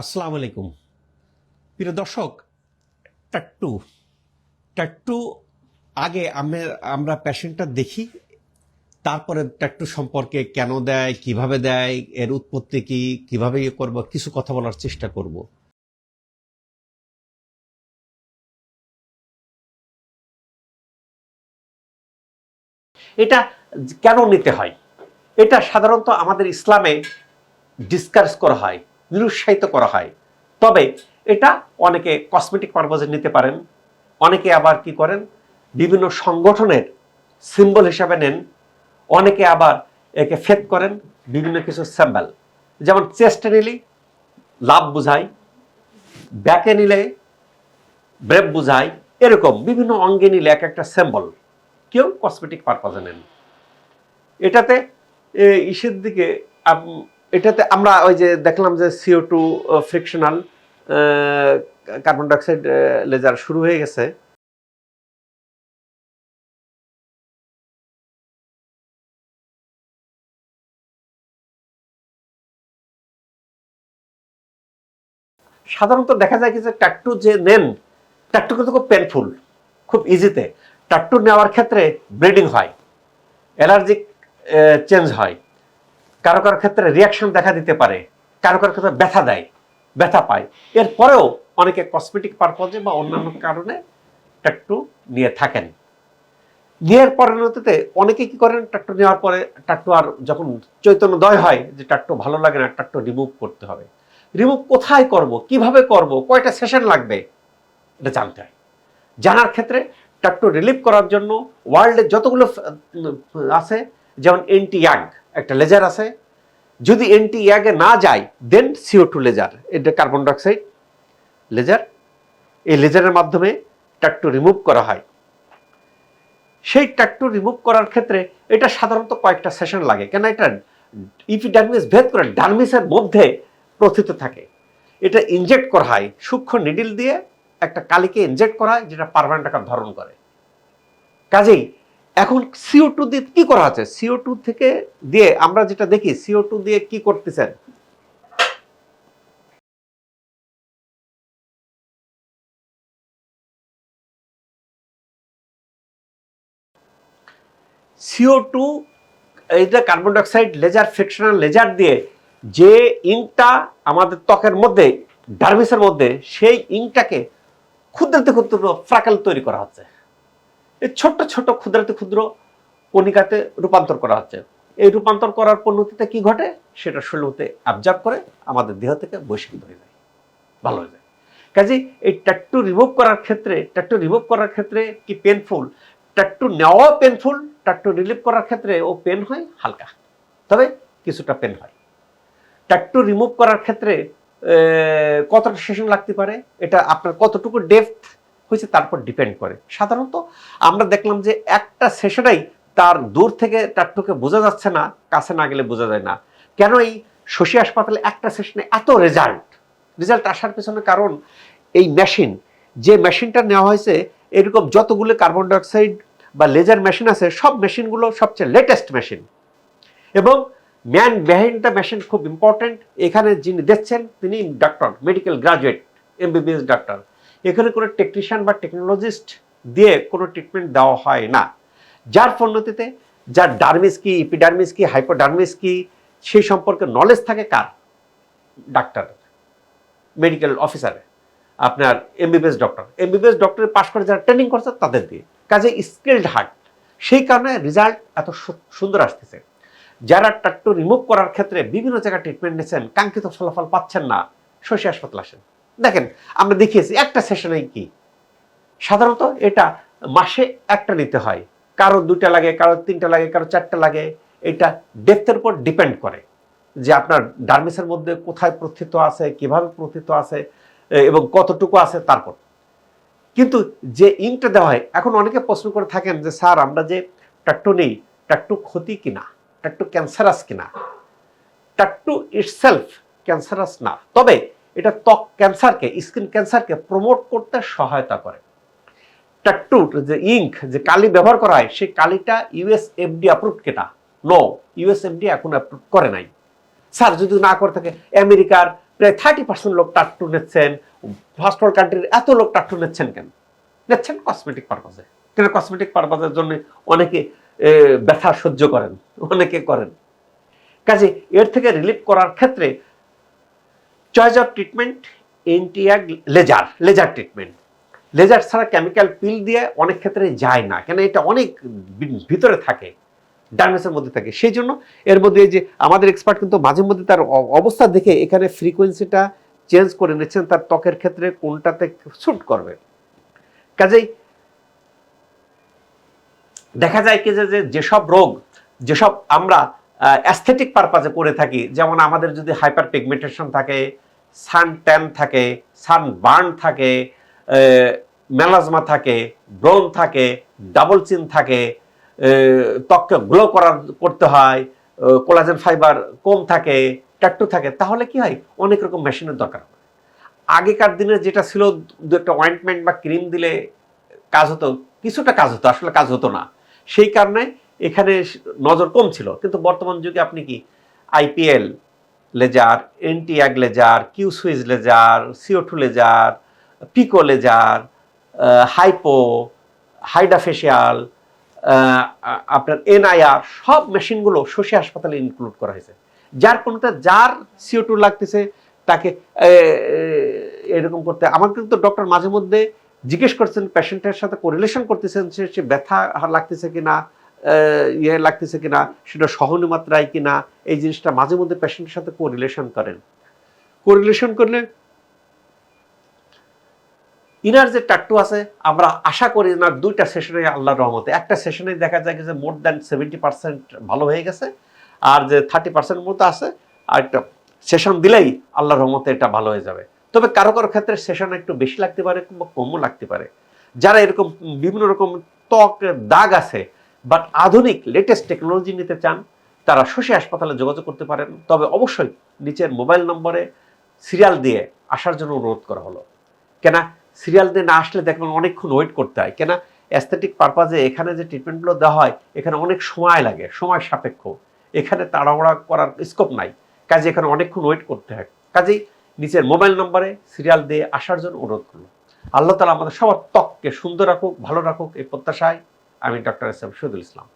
আসসালামু আলাইকুম। প্রিয় দর্শক টাট্টু টাট্টু আগে আমরা আমরা পেশেন্টটা দেখি, তারপরে টাট্টু সম্পর্কে কেন দেয়, কীভাবে দেয়, এর উৎপত্তি কি, কীভাবে ইয়ে করব, কিছু কথা বলার চেষ্টা করব। এটা কেন নিতে হয়? এটা সাধারণত আমাদের ইসলামে ডিসকাস করা হয়। নিরুৎসাহিত করা হয়। তবে এটা অনেকে কসমেটিক পারপাজে নিতে পারেন, অনেকে আবার কি করেন, বিভিন্ন সংগঠনের সিম্বল হিসাবে নেন, অনেকে আবার একে ফেদ করেন, বিভিন্ন কিছু স্যাম্বল যেমন চেস্টে নিলে লাভ বুঝায় ব্যাকে নিলে ব্রেভ বুঝায়, এরকম বিভিন্ন অঙ্গে নিলে এক একটা স্যাম্বল কেউ কসমেটিক পারপাজে নেন। এটাতে ইসের দিকে এটাতে আমরা ওই যে দেখলাম যে CO two fractional carbon dioxide laser শুরু হয়ে গেছে। সাধারণত দেখা যায় কি যে ট্যাটু যে নেন ট্যাটু কিন্তু খুব পেনফুল খুব ইজিতে ট্যাটু নেওয়ার ক্ষেত্রে ব্লিডিং হয় অ্যালার্জিক চেঞ্জ হয়। কারও কারও ক্ষেত্রে রিয়াকশন দেখা দিতে পারে, কারও কারও ক্ষেত্রে ব্যথা দেয়, ব্যথা পায়। এরপরেও অনেকে কসমেটিক পারপজে বা অন্যান্য কারণে ট্যাটু নিয়ে থাকেন। নিয়ের পরিণতিতে অনেকে কি করেন, ট্যাটু নেওয়ার পরে ট্যাটু আর যখন চৈতন্যদয় হয় যে ট্যাটু ভালো লাগে না, ট্যাটু রিমুভ করতে হবে। রিমুভ কোথায় করব, কীভাবে করব, কয়টা সেশন লাগবে, এটা জানতে হয়। জানার ক্ষেত্রে ট্যাটু রিলিভ করার জন্য ওয়ার্ল্ডে যতগুলো আছে, যেমন এন্টি ইয়াগ একটা লেজার আছে। যদি এন্টি ইয়াগে না যায় দেন সিও টু লেজার এটা কার্বন ডাইঅক্সাইড লেজার এই লেজারের মাধ্যমে ট্যাটু রিমুভ করা হয়। সেই ট্যাটু রিমুভ করার ক্ষেত্রে এটা সাধারণত কয়েকটা সেশন লাগে। কেন এটা ইপিডার্মিস ভেদ করে ডার্মিসের মধ্যে প্রথিত থাকে। এটা ইনজেক্ট করা হয়, সূক্ষ্ম নিডিল দিয়ে একটা কালিকে ইনজেক্ট করা হয়, যেটা পারমানেন্ট আকার ধারণ করে। কাজেই এখন সিও টু দিয়ে কি করা হচ্ছে সিও টু থেকে দিয়ে আমরা যেটা দেখি সিও টু দিয়ে কি করতেছেন? সিও টু এইটা carbon dioxide laser fractional laser দিয়ে যে ইঙ্কটা আমাদের ত্বকের মধ্যে ডার্ভিসের মধ্যে, সেই ইঙ্কটাকে ক্ষুদ্রতে ক্ষুদ্র ফ্রাকেল তৈরি করা হচ্ছে। এই ছোট্ট ছোট ক্ষুদ্রাতি ক্ষুদ্র কণিকাতে রূপান্তর করা হচ্ছে। এই রূপান্তর করার পরিণতিতে কি ঘটে? সেটা শরীরতে অ্যাবজর্ব করে আমাদের দেহ থেকে বহিষ্কৃত হয়ে যায়। ভালো হয়ে যায়। কাজে এই ট্যাটু রিমুভ করার ক্ষেত্রে ট্যাটু রিমুভ করার ক্ষেত্রে কি পেনফুল ট্যাটু নেওয়া পেনফুল ট্যাটু রিলিভ করার ক্ষেত্রে ও পেন হয় হালকা। তবে কিছুটা পেন হয়। ট্যাটু রিমুভ করার ক্ষেত্রে কতটা সেশন লাগতে পারে? এটা আপনার কতটুকু ডেপথ হয়েছে, তারপর ডিপেন্ড করে। সাধারণত আমরা দেখলাম যে একটা সেশনেই তার দূর থেকে তার ট্যাটুকে বোঝা যাচ্ছে না, কাছে না গেলে বোঝা যায় না। কেন এই শশী হাসপাতালে একটা সেশনে এত রেজাল্ট রেজাল্ট আসার পেছনে কারণ এই মেশিন যে মেশিনটা নেওয়া হয়েছে, এরকম যতগুলো কার্বন ডাইঅক্সাইড বা লেজার মেশিন আছে, সব মেশিনগুলো সবচেয়ে লেটেস্ট মেশিন এবং ম্যান বিহাইন্ড দ্য মেশিন খুব ইম্পর্ট্যান্ট এখানে যিনি দেখছেন, তিনি doctor medical graduate MBBS doctor এখানে কোনো টেকনিশিয়ান বা টেকনোলজিস্ট দিয়ে কোনো ট্রিটমেন্ট দেওয়া হয় না। যার পরিণতিতে যার ডার্মিস কি ইপিডার্মিস কি হাইপোডার্মিস কি সেই সম্পর্কে নলেজ থাকে কার? ডাক্তার মেডিকেল অফিসারে আপনার এমবিবিএস ডক্টর এমবিবিএস ডক্টরের পাশ করে যারা ট্রেনিং করছে তাদের দিয়ে। কাজে স্কিল্ড হার্ট সেই কারণে রেজাল্ট এত সুন্দর আসতেছে। যারা টাট্টু রিমুভ করার ক্ষেত্রে বিভিন্ন জায়গায় ট্রিটমেন্ট নিচ্ছেন, কাঙ্ক্ষিত ফলাফল পাচ্ছেন না, শশী হাসপাতাল আসেন। দেখেন, আমরা দেখিয়েছি, একটা সেশনে কি? সাধারণত এটা মাসে একটা নিতে হয়। কারও দুইটা লাগে, কারও তিনটা লাগে, কারও চারটা লাগে। এটা ডেপথের উপর ডিপেন্ড করে যে আপনার ডার্মিসের মধ্যে কোথায় প্রথিত আছে, কীভাবে প্রথিত আছে এবং কতটুকু আছে তারপর। কিন্তু যে ইঙ্কটা দেওয়া হয়, এখন অনেকে প্রশ্ন করে থাকেন যে, স্যার, আমরা যে টাট্টু নেই টাট্টু ক্ষতি কিনা? টাট্টু ক্যান্সারাস কিনা? টাট্টু ইটসেলফ ক্যান্সারাস না। তবে এটা ত্বক ক্যান্সারকে, স্কিন ক্যান্সারকে প্রমোট করতে সহায়তা করে। টাট্টুর যে ইঙ্ক যে কালি ব্যবহার করা হয়, সেই কালিটা ইউএস এফডি অ্যাপ্রুভ কিনা? নো ইউএস এফডি এখন অ্যাপ্রুভ করে নাই। স্যার যদি না করে থাকে আমেরিকার প্রায় থার্টি পার্সেন্ট লোক টাট্টু নিচ্ছেন। ফার্স্ট ওয়ার্ল্ড কান্ট্রির এত লোক টাট্টু নিচ্ছেন কেন? নিচ্ছেন কসমেটিক পারপাজে কেন কসমেটিক পারপাজের জন্য অনেকে ব্যথা সহ্য করেন, অনেকে করেন। কাজে এর থেকে রিলিফ করার ক্ষেত্রে চয়েস অফ ট্রিটমেন্ট এনটিয়াগ লেজার লেজার ট্রিটমেন্ট লেজার ছাড়া কেমিক্যাল পিল দিয়ে অনেক ক্ষেত্রে যায় না, কেন এটা অনেক ভিতরে থাকে ডার্মেসের মধ্যে থাকে। সেই জন্য এর মধ্যে যে আমাদের এক্সপার্ট কিন্তু মাঝে মধ্যে তার অবস্থা দেখে এখানে ফ্রিকোয়েন্সিটা চেঞ্জ করে নিচ্ছেন, তার ত্বকের ক্ষেত্রে কোনটাতে স্যুট করবে। কাজেই দেখা যায় কি যে, যেসব রোগ, যেসব আমরা অ্যাস্থেটিক পারপাজে করে থাকি। যেমন আমাদের যদি হাইপার পিগমেন্টেশন থাকে সান ট্যান থাকে সান বার্ন থাকে মেলাজমা থাকে ব্রন থাকে ডাবল চিন থাকে ত্বককে গ্লো করার, করতে হয় কোলাজেন ফাইবার কম থাকে ট্যাটু থাকে, তাহলে কি হয়? অনেক রকম মেশিনের দরকার আগেকার দিনে যেটা ছিল, দু একটা অয়েন্টমেন্ট বা ক্রিম দিলে কাজ হতো, কিছুটা কাজ হতো, আসলে কাজ হতো না। সেই কারণে এখানে নজর কম ছিল কিন্তু বর্তমান যুগে আপনি কি IPL laser এনটিয়াগ laser Q switch laser CO two laser pico laser hypo hydrafacial আপনার এনআইআর সব মেশিনগুলো শশী হাসপাতালে ইনক্লুড করা হয়েছে। যার কোনোটা যার সিও টু লাগতেছে তাকে এরকম করতে। আমার কিন্তু ডক্টর মাঝে মধ্যে জিজ্ঞেস করছেন পেশেন্টের সাথে কোরিলেশন করতেছেন সে ব্যথা লাগতেছে কিনা আহ, ইয়ে লাগতেছে কিনা, সেটা সহনী মাত্রায় কিনা, এই জিনিসটা মাঝে মধ্যে পেশেন্টের সাথে কোরিলেশন করেন। কোরিলেশন করলে ইনার যে টাট্টু আছে, আমরা আশা করি না দুইটা সেশনে আল্লাহর রহমতে। একটা সেশনে দেখা যায় যে মোর দ্যান সেভেন্টি পার্সেন্ট ভালো হয়ে গেছে, আর যে থার্টি পার্সেন্ট মতো আছে, আর একটা সেশন দিলেই আল্লাহর রহমতে এটা ভালো হয়ে যাবে। তবে কারও কারও ক্ষেত্রে সেশন একটু বেশি লাগতে পারে কিংবা কমও লাগতে পারে। যারা এরকম বিভিন্ন রকম ত্বক, দাগ আছে বাট আধুনিক লেটেস্ট টেকনোলজি নিতে চান, তারা শশী হাসপাতালে যোগাযোগ করতে পারেন। তবে অবশ্যই নিচের মোবাইল নম্বরে সিরিয়াল দিয়ে আসার জন্য অনুরোধ করা হলো। কেনা সিরিয়াল দিয়ে না আসলে দেখবেন অনেকক্ষণ ওয়েট করতে হয়। কেনা অ্যাস্থেটিক পারপাজে এখানে যে ট্রিটমেন্টগুলো দেওয়া হয়, এখানে অনেক সময় লাগে, সময় সাপেক্ষ। এখানে তাড়াহুড়া করার স্কোপ নাই। কাজে এখানে অনেকক্ষণ ওয়েট করতে হয়। কাজেই নিচের মোবাইল নম্বরে সিরিয়াল দিয়ে আসার জন্য অনুরোধ করল। আল্লাহ তালা আমাদের সবার ত্বককে সুন্দর রাখুক, ভালো রাখুক, এই প্রত্যাশায় আমি doctor S M Shahidul Islam